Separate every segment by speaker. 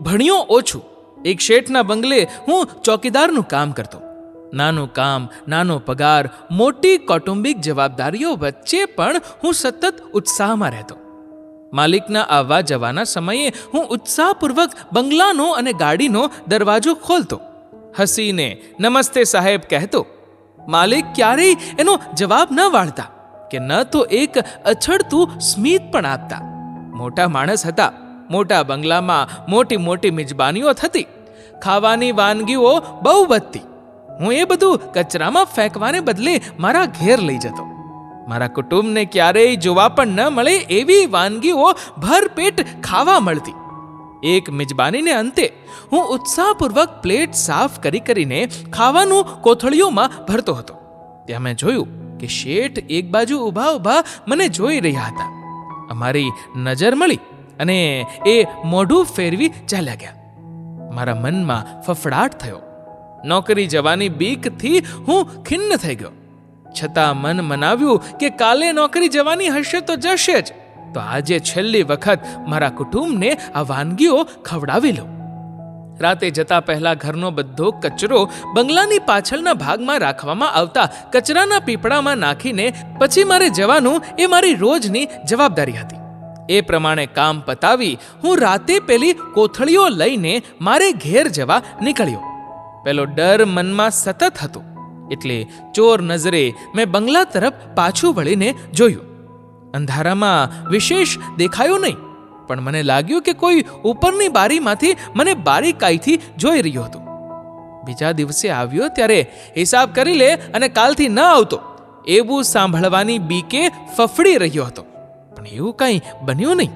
Speaker 1: ભણ્યો ઓછું. એક શેઠના બંગલે હું ચોકીદારનું કામ કરતો. નાનું કામ, નાનો પગાર, મોટી કૌટુંબિક જવાબદારીઓ વચ્ચે પણ હું સતત ઉત્સાહમાં રહેતો. માલિકના આવવા જવાના સમયે હું ઉત્સાહપૂર્વક બંગલાનો અને ગાડીનો દરવાજો ખોલતો. હસીને, નમસ્તે સાહેબ, કહેતો. માલિક ક્યારેય એનો જવાબ ન વાળતા કે ન તો એક અછડતું સ્મિત પણ આપતા. મોટા માણસ હતા. મોટા બંગલામાં મોટી મોટી મિજબાનીઓ થતી. ખાવાની વાનગીઓ બહુ વધતી. હું એ બધું કચરામાં ફેંકવાને બદલે મારા ઘેર લઈ જતો. મારા કુટુંબને ક્યારેય જોવા પણ ન મળે એવી વાનગીઓ ભરપેટ ખાવા મળતી. એક મિજબાનીને અંતે હું ઉત્સાહપૂર્વક પ્લેટ સાફ કરી કરીને ખાવાનું કોથળીઓમાં ભરતો હતો. ત્યાં મેં જોયું કે શેઠ એક બાજુ ઊભા ઊભા મને જોઈ રહ્યા હતા. અમારી નજર મળી અને એ મોઢું ફેરવી ચાલ્યા ગયા. મારા મનમાં ફફડાટ થયો. નોકરી જવાની બીકથી હું ખિન્ન થઈ ગયો. છતાં મન મનાવ્યું કે કાલે નોકરી જવાની હશે તો જશે જ. તો આજે છેલ્લી વખત મારા કુટુંબને આ વાનગીઓ ખવડાવી લઉં. રાતે જતા પહેલા ઘરનો બધો કચરો બંગલાની પાછળના ભાગમાં રાખવામાં આવતા કચરાના પીપળામાં નાખીને પછી મારે જવાનું એ મારી રોજની જવાબદારી હતી. એ પ્રમાણે કામ પતાવી હું રાતે પેલી કોથળીઓ લઈને મારે ઘેર જવા નીકળ્યો. પેલો ડર મનમાં સતત હતો, એટલે ચોર નજરે મેં બંગલા તરફ પાછું વળીને જોયું. અંધારામાં વિશેષ દેખાયું નહીં, પણ મને લાગ્યું કે કોઈ ઉપરની બારીમાંથી મને બારીકાઈથી જોઈ રહ્યો હતો. બીજા દિવસે આવ્યો ત્યારે હિસાબ કરી લે અને કાલથી ન આવતો, એવું સાંભળવાની બીકે ફફડી રહ્યો હતો. પણ એવું કંઈ બન્યું નહીં.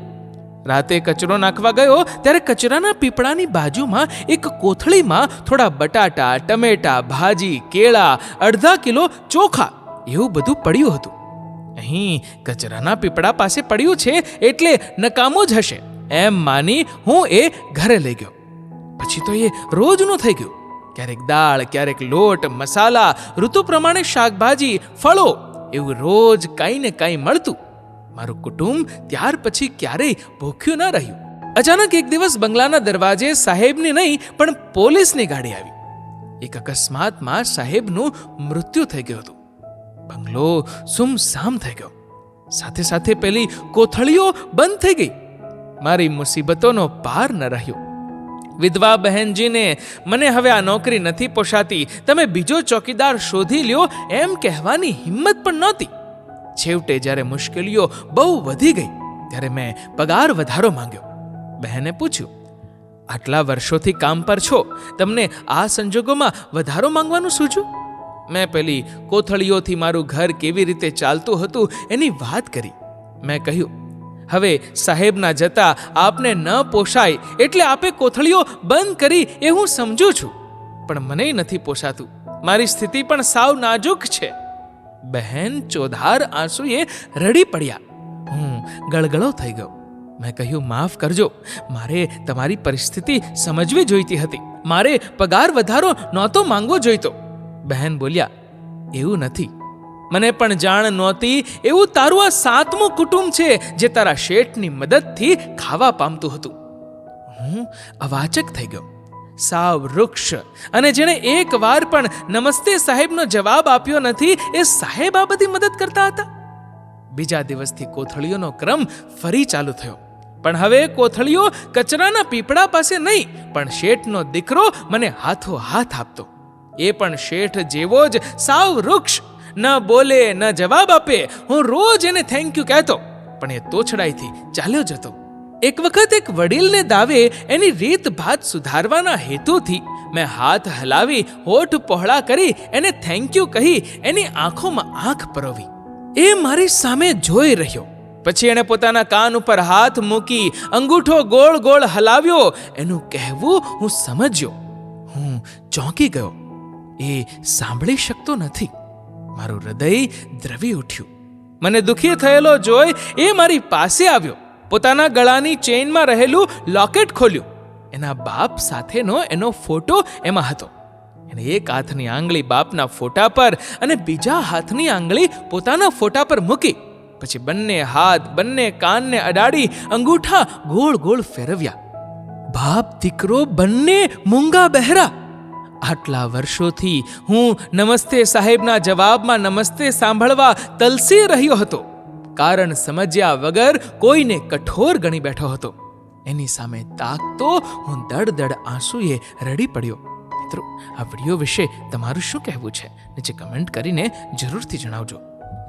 Speaker 1: રાતે કચરો નાખવા ગયો, ત્યારે કચરાના પીપળાની બાજુમાં એક કોથળીમાં થોડા બટાટા, ટમેટા, ભાજી, કેળા, અડધા કિલો ચોખા એવું બધું પડ્યું હતું. અહીં કચરાના પીપળા પાસે પડ્યું છે એટલે નકામું જ હશે, એમ માની હું એ ઘરે લઈ ગયો. પછી તો એ રોજનું થઈ ગયું. ક્યારેક દાળ, ક્યારેક લોટ, મસાલા, ઋતુ પ્રમાણે શાકભાજી, ફળો એવું રોજ કંઈ ને કંઈ મળતું. મારું કુટુંબ ત્યાર પછી ક્યારેય ભૂખ્યું ન રહ્યું. અચાનક એક દિવસ બંગલાના દરવાજે સાહેબની નહીં, પણ પોલીસની ગાડી આવી. એક અકસ્માતમાં સાહેબનું મૃત્યુ થઈ ગયું હતું. બંગલો સુમસામ થઈ ગયો. સાથે સાથે પેલી કોથળીઓ બંધ થઈ ગઈ. મારી મુસીબતોનો પાર ન રહ્યો. વિધવા બહેનજીને, મને હવે આ નોકરી નથી પોષાતી. તમે બીજો ચોકીદાર શોધી લ્યો એમ કહેવાની હિંમત પણ નહોતી. છેવટે જ્યારે મુશ્કેલીઓ બહુ વધી ગઈ, ત્યારે મેં પગાર વધારો માંગ્યો. બહેને પૂછ્યું, આટલા વર્ષોથી કામ પર છો, તમને આ સંજોગોમાં વધારો માંગવાનું સૂચું મેં પેલી કોથળીઓથી મારું ઘર કેવી રીતે ચાલતું હતું એની વાત કરી. મેં કહ્યું, હવે સાહેબના જતા આપને ન પોષાય એટલે આપે કોથળીઓ બંધ કરી એ હું સમજુ છું. પણ મને નથી પોષાતું. મારી સ્થિતિ પણ સાવ નાજુક છે. બહેન ચોધાર આંસુએ રડી પડ્યા. હું ગળગળો થઈ ગયો. મેં કહ્યું, માફ કરજો. મારે તમારી પરિસ્થિતિ સમજવી જોઈતી હતી. મારે પગાર વધારો નહોતો માંગવો જોઈતો. બહેન બોલ્યા, એવું નથી. મને પણ જાણ નહોતી. એવું તારું આ સાતમું કુટુંબ છે જે તારા શેઠની મદદથી ખાવા પામતું હતું. હું અવાચક થઈ ગયો. સાવ વૃક્ષ. અને જેણે એક વાર પણ નમસ્તે સાહેબનો જવાબ આપ્યો નથી, એ સાહેબ આ બધી મદદ કરતા હતા. બીજા દિવસથી કોથળીઓનો ક્રમ ફરી ચાલુ થયો. પણ હવે કોથળીઓ કચરાના પીપળા પાસે નહીં, પણ શેઠનો દીકરો મને હાથો હાથ આપતો. એ પણ શેઠ જેવો જ સાવ વૃક્ષ. ન બોલે, ન જવાબ આપે. હું રોજ એને થેન્ક યુ કહેતો. પણ એ તોછડાઈથી ચાલ્યો જતો. એક વખત એક વડીલને દાવે એની રીત ભાત સુધારવાના હેતુથી મેં હાથ હલાવી, હોઠ પહોળા કરી, એને થેન્ક યુ કહી, એની આંખોમાં આંખ પરોવી. એ મારી સામે જોઈ રહ્યો. પછી એણે પોતાના કાન ઉપર હાથ મૂકી, અંગૂઠો ગોળ ગોળ હલાવ્યો. એનું કહેવું હું સમજ્યો. હું ચોંકી ગયો. એ સાંભળી શકતો નથી. મારું હૃદય દ્રવી ઉઠ્યું. મને દુખી થયેલો જોઈ એ મારી પાસે આવ્યો. પોતાના ગળાની ચેઇનમાં રહેલું લોકેટ ખોલ્યું. એના બાપ સાથેનો એનો ફોટો એમાં હતો. એને એક હાથની આંગળી બાપના ફોટા પર અને બીજા હાથની આંગળી પોતાના ફોટા પર મૂકી. પછી બંને હાથ, બંને કાનને અડાડી અંગૂઠા ગોળ ગોળ ફેરવ્યા. બાપ, દીકરો બંને મૂંગા બહેરા. આટલા વર્ષોથી હું નમસ્તે સાહેબના જવાબમાં નમસ્તે સાંભળવા તલસી રહ્યો હતો. કારણ સમજ્યા વગર કોઈને કઠોર ગણી બેઠો હતો. એની સામે તાકતો હું દડ આંસુએ રડી પડ્યો. મિત્રો, આ વીડિયો વિશે તમારું શું કહેવું છે? નીચે કમેન્ટ કરીને જરૂરથી જણાવજો.